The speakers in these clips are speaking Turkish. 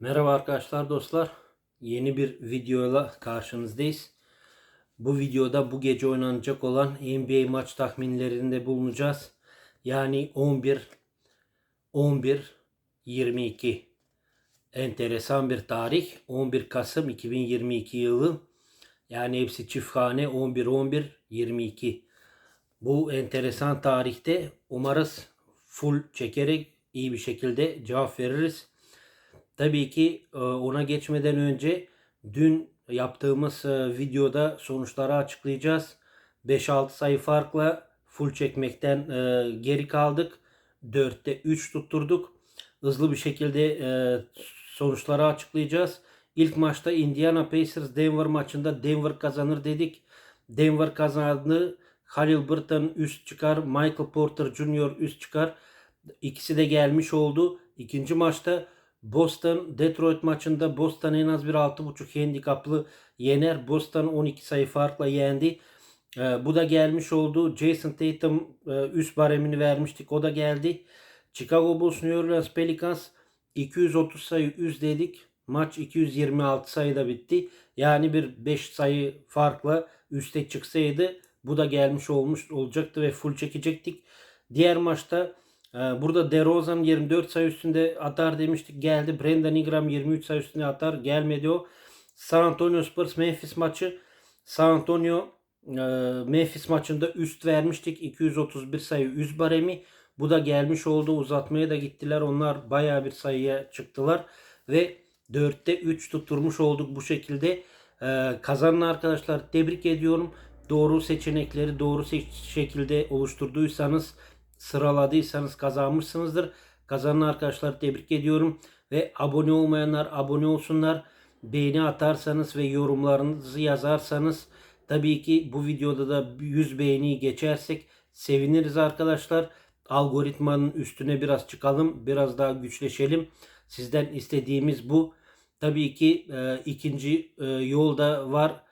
Merhaba arkadaşlar dostlar. Yeni bir videoyla karşınızdayız. Bu videoda bu gece oynanacak olan NBA maç tahminlerinde bulunacağız. Yani 11 11 22 enteresan bir tarih. 11 Kasım 2022 yılı. Yani hepsi çifthane 11 11 22. Bu enteresan tarihte umarız full çekerek iyi bir şekilde cevap veririz. Tabii ki e, ona geçmeden önce dün yaptığımız e, videoda sonuçları açıklayacağız. 5-6 sayı farkla full çekmekten e, geri kaldık. 4'te 3 tutturduk. Hızlı bir şekilde sonuçları açıklayacağız. İlk maçta Indiana Pacers Denver maçında Denver kazanır dedik. Denver kazandı. Halil Burton üst çıkar. Michael Porter Jr. üst çıkar. İkisi de gelmiş oldu. İkinci maçta Boston Detroit maçında Boston en az bir 6.5 handikaplı yener. Boston 12 sayı farkla yendi. Ee, bu da gelmiş oldu. Jason Tatum e, üst baremini vermiştik. O da geldi. Chicago Bulls New Orleans Pelicans 230 sayı üst dedik. Maç 226 sayıda bitti. Yani bir 5 sayı farkla üste çıksaydı bu da gelmiş olmuş olacaktı ve full çekecektik. Diğer maçta burada DeRozan 24 sayı üstünde atar demiştik. Geldi. Brandon Ingram 23 sayı üstünde atar. Gelmedi o. San Antonio Spurs Memphis maçı. San Antonio e, Memphis maçında üst vermiştik. 231 sayı üst baremi. Bu da gelmiş oldu. Uzatmaya da gittiler. Onlar baya bir sayıya çıktılar. Ve 4'te 3 tutturmuş olduk bu şekilde. Ee, kazanan arkadaşlar tebrik ediyorum. Doğru seçenekleri doğru şekilde oluşturduysanız sıraladıysanız kazanmışsınızdır. Kazanan arkadaşlar tebrik ediyorum. Ve abone olmayanlar abone olsunlar. Beğeni atarsanız ve yorumlarınızı yazarsanız tabii ki bu videoda da 100 beğeniyi geçersek seviniriz arkadaşlar. Algoritmanın üstüne biraz çıkalım. Biraz daha güçleşelim. Sizden istediğimiz bu. Tabii ki e, ikinci e, yolda var.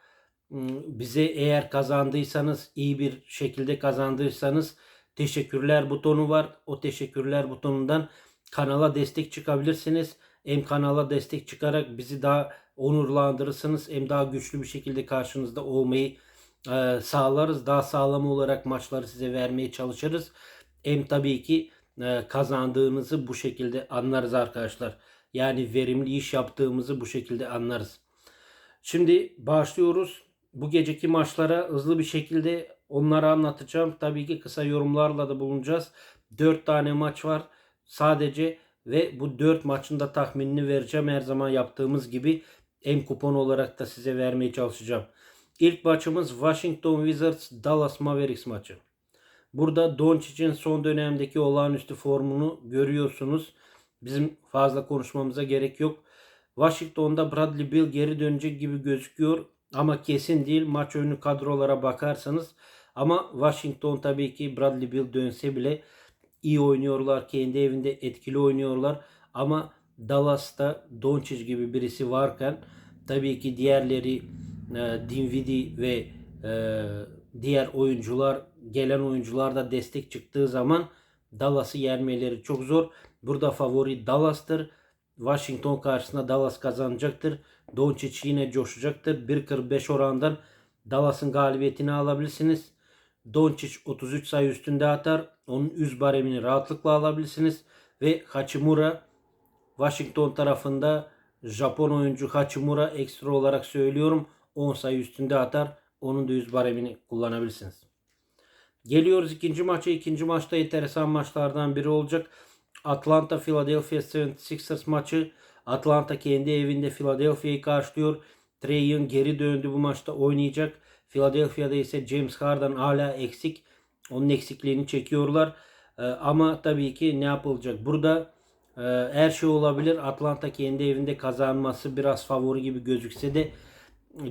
Hmm, bize eğer kazandıysanız iyi bir şekilde kazandıysanız teşekkürler butonu var. O teşekkürler butonundan kanala destek çıkabilirsiniz. Hem kanala destek çıkarak bizi daha onurlandırırsınız hem daha güçlü bir şekilde karşınızda olmayı e, sağlarız. Daha sağlam olarak maçları size vermeye çalışırız. Hem tabii ki e, kazandığınızı bu şekilde anlarız arkadaşlar. Yani verimli iş yaptığımızı bu şekilde anlarız. Şimdi başlıyoruz. Bu geceki maçlara hızlı bir şekilde Onları anlatacağım. Tabii ki kısa yorumlarla da bulunacağız. 4 tane maç var sadece ve bu 4 maçın da tahminini vereceğim. Her zaman yaptığımız gibi M kupon olarak da size vermeye çalışacağım. İlk maçımız Washington Wizards Dallas Mavericks maçı. Burada Doncic'in son dönemdeki olağanüstü formunu görüyorsunuz. Bizim fazla konuşmamıza gerek yok. Washington'da Bradley Bill geri dönecek gibi gözüküyor ama kesin değil. Maç önü kadrolara bakarsanız ama Washington tabii ki Bradley Bill dönse bile iyi oynuyorlar. Kendi evinde etkili oynuyorlar. Ama Dallas'ta Doncic gibi birisi varken tabii ki diğerleri e, Dinwiddie ve e, diğer oyuncular gelen oyuncular da destek çıktığı zaman Dallas'ı yenmeleri çok zor. Burada favori Dallas'tır. Washington karşısında Dallas kazanacaktır. Doncic yine coşacaktır. 1.45 orandan Dallas'ın galibiyetini alabilirsiniz. Doncic 33 sayı üstünde atar. Onun üst baremini rahatlıkla alabilirsiniz. Ve Hachimura Washington tarafında Japon oyuncu Hachimura ekstra olarak söylüyorum 10 sayı üstünde atar. Onun da üst baremini kullanabilirsiniz. Geliyoruz ikinci maça. İkinci maçta enteresan maçlardan biri olacak. Atlanta Philadelphia 76ers maçı. Atlanta kendi evinde Philadelphia'yı karşılıyor. Trey Young geri döndü bu maçta oynayacak. Philadelphia'da ise James Harden hala eksik. Onun eksikliğini çekiyorlar. Ee, ama tabii ki ne yapılacak? Burada e, her şey olabilir. Atlanta kendi evinde kazanması biraz favori gibi gözükse de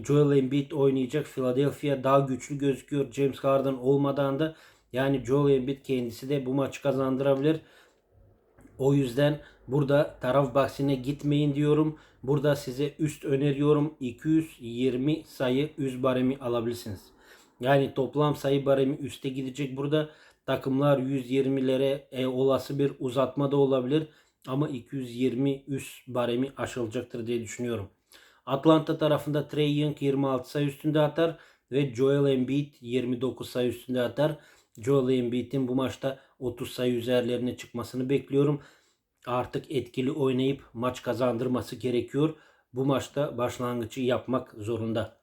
Joel Embiid oynayacak. Philadelphia daha güçlü gözüküyor. James Harden olmadan da yani Joel Embiid kendisi de bu maçı kazandırabilir. O yüzden burada taraf bahsine gitmeyin diyorum. Burada size üst öneriyorum. 220 sayı üst baremi alabilirsiniz. Yani toplam sayı baremi üste gidecek. Burada takımlar 120'lere e, olası bir uzatma da olabilir. ama 220 üst baremi aşılacaktır diye düşünüyorum. Atlanta tarafında Trey Young 26 sayı üstünde atar ve Joel Embiid 29 sayı üstünde atar. Joel Embiid'in bu maçta 30 sayı üzerlerine çıkmasını bekliyorum. Artık etkili oynayıp maç kazandırması gerekiyor. Bu maçta başlangıcı yapmak zorunda.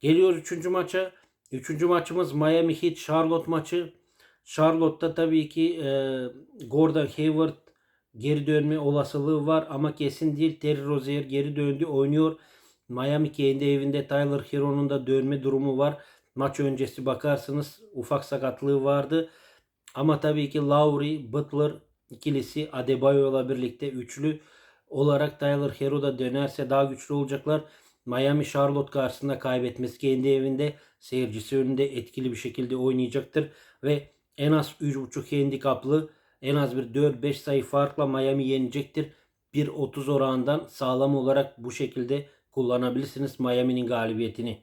Geliyoruz 3. maça. 3. maçımız Miami Heat Charlotte maçı. Charlotte'da tabii ki e, Gordon Hayward geri dönme olasılığı var ama kesin değil. Terry Rozier geri döndü oynuyor. Miami kendi evinde Tyler Hero'nun da dönme durumu var. Maç öncesi bakarsınız ufak sakatlığı vardı. Ama tabii ki Lowry, Butler ikilisi Adebayo'la birlikte üçlü olarak Tyler Hero da dönerse daha güçlü olacaklar. Miami Charlotte karşısında kaybetmesi kendi evinde seyircisi önünde etkili bir şekilde oynayacaktır ve en az 3.5 handikaplı en az bir 4-5 sayı farkla Miami yenecektir. 1.30 oranından sağlam olarak bu şekilde kullanabilirsiniz Miami'nin galibiyetini.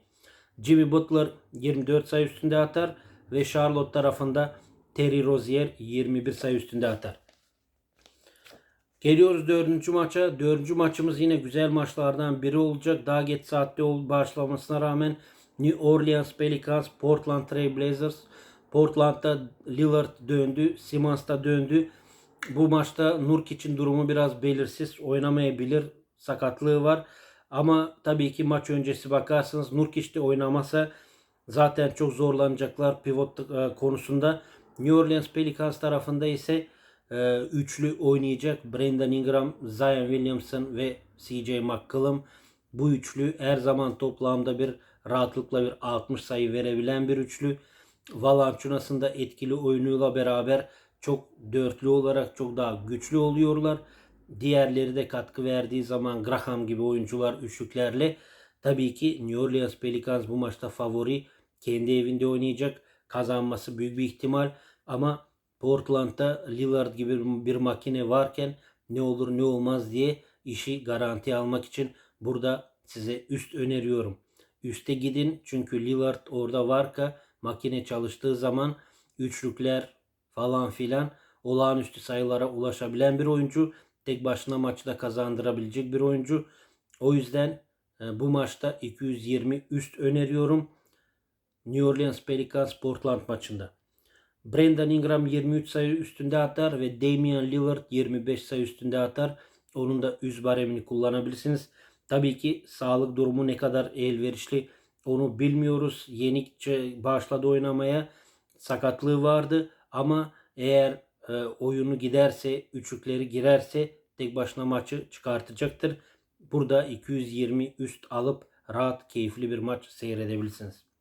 Jimmy Butler 24 sayı üstünde atar ve Charlotte tarafında Terry Rozier 21 sayı üstünde atar. Geliyoruz dördüncü maça. Dördüncü maçımız yine güzel maçlardan biri olacak. Daha geç saatte başlamasına rağmen New Orleans Pelicans, Portland Trail Blazers. Portland'da Lillard döndü, Simmons da döndü. Bu maçta Nurkic'in durumu biraz belirsiz. Oynamayabilir. Sakatlığı var. Ama tabii ki maç öncesi bakarsanız Nurkic de oynamasa zaten çok zorlanacaklar pivot e, konusunda. New Orleans Pelicans tarafında ise e, üçlü oynayacak. Brandon Ingram, Zion Williamson ve CJ McCollum. Bu üçlü her zaman toplamda bir rahatlıkla bir 60 sayı verebilen bir üçlü. Valanciunas'ın da etkili oyunuyla beraber çok dörtlü olarak çok daha güçlü oluyorlar. Diğerleri de katkı verdiği zaman Graham gibi oyuncular üçlüklerle tabii ki New Orleans Pelicans bu maçta favori. Kendi evinde oynayacak. Kazanması büyük bir ihtimal ama Portland'da Lillard gibi bir makine varken ne olur ne olmaz diye işi garanti almak için burada size üst öneriyorum. Üste gidin çünkü Lillard orada varka makine çalıştığı zaman üçlükler falan filan olağanüstü sayılara ulaşabilen bir oyuncu. Tek başına maçta kazandırabilecek bir oyuncu. O yüzden e, bu maçta 220 üst öneriyorum. New Orleans Pelicans Portland maçında. Brandon Ingram 23 sayı üstünde atar ve Damian Lillard 25 sayı üstünde atar. Onun da üst baremini kullanabilirsiniz. Tabii ki sağlık durumu ne kadar elverişli onu bilmiyoruz. Yenikçe başladı oynamaya. Sakatlığı vardı ama eğer e, oyunu giderse, üçlükleri girerse tek başına maçı çıkartacaktır. Burada 220 üst alıp rahat, keyifli bir maç seyredebilirsiniz.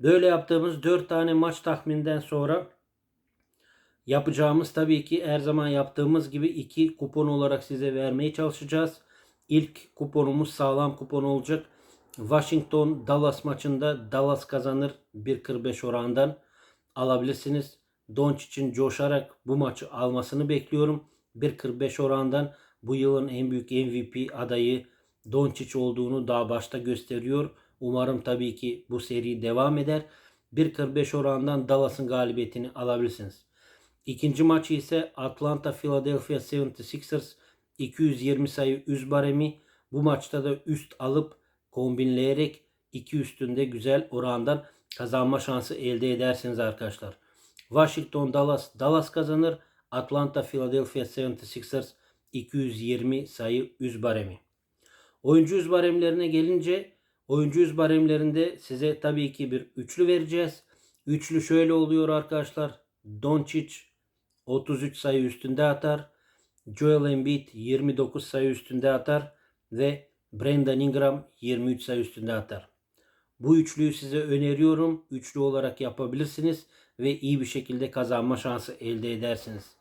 Böyle yaptığımız 4 tane maç tahmininden sonra yapacağımız tabii ki her zaman yaptığımız gibi 2 kupon olarak size vermeye çalışacağız. İlk kuponumuz sağlam kupon olacak. Washington Dallas maçında Dallas kazanır 1.45 orandan alabilirsiniz. Doncic'in coşarak bu maçı almasını bekliyorum. 1.45 orandan bu yılın en büyük MVP adayı Doncic olduğunu daha başta gösteriyor. Umarım tabii ki bu seri devam eder. 1.45 orandan Dallas'ın galibiyetini alabilirsiniz. İkinci maçı ise Atlanta Philadelphia 76ers 220 sayı üst baremi. Bu maçta da üst alıp kombinleyerek iki üstünde güzel orandan kazanma şansı elde edersiniz arkadaşlar. Washington Dallas Dallas kazanır. Atlanta Philadelphia 76ers 220 sayı üst baremi. Oyuncu yüz baremlerine gelince oyuncu yüz baremlerinde size tabii ki bir üçlü vereceğiz. Üçlü şöyle oluyor arkadaşlar. Doncic 33 sayı üstünde atar. Joel Embiid 29 sayı üstünde atar ve Brandon Ingram 23 sayı üstünde atar. Bu üçlüyü size öneriyorum. Üçlü olarak yapabilirsiniz ve iyi bir şekilde kazanma şansı elde edersiniz.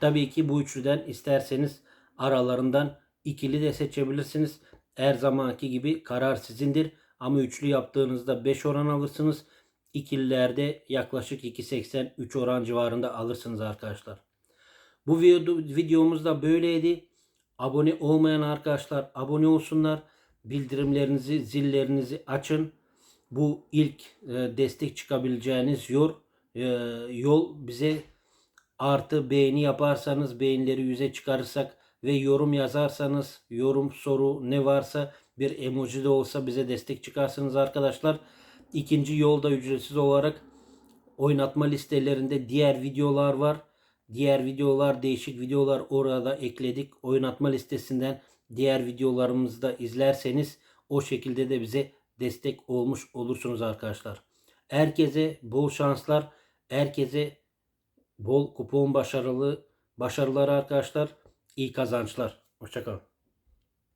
Tabii ki bu üçlüden isterseniz aralarından ikili de seçebilirsiniz. Her zamanki gibi karar sizindir. Ama üçlü yaptığınızda 5 oran alırsınız. İkililerde yaklaşık 2.83 oran civarında alırsınız arkadaşlar. Bu video, videomuz da böyleydi. Abone olmayan arkadaşlar abone olsunlar. Bildirimlerinizi, zillerinizi açın. Bu ilk e, destek çıkabileceğiniz yol, e, yol bize Artı beğeni yaparsanız beğenileri yüze çıkarırsak ve yorum yazarsanız yorum soru ne varsa bir emoji de olsa bize destek çıkarsınız arkadaşlar. İkinci yolda ücretsiz olarak oynatma listelerinde diğer videolar var. Diğer videolar, değişik videolar orada ekledik. Oynatma listesinden diğer videolarımızı da izlerseniz o şekilde de bize destek olmuş olursunuz arkadaşlar. Herkese bol şanslar. Herkese bol kupon başarılı başarılar arkadaşlar. İyi kazançlar. Hoşçakalın.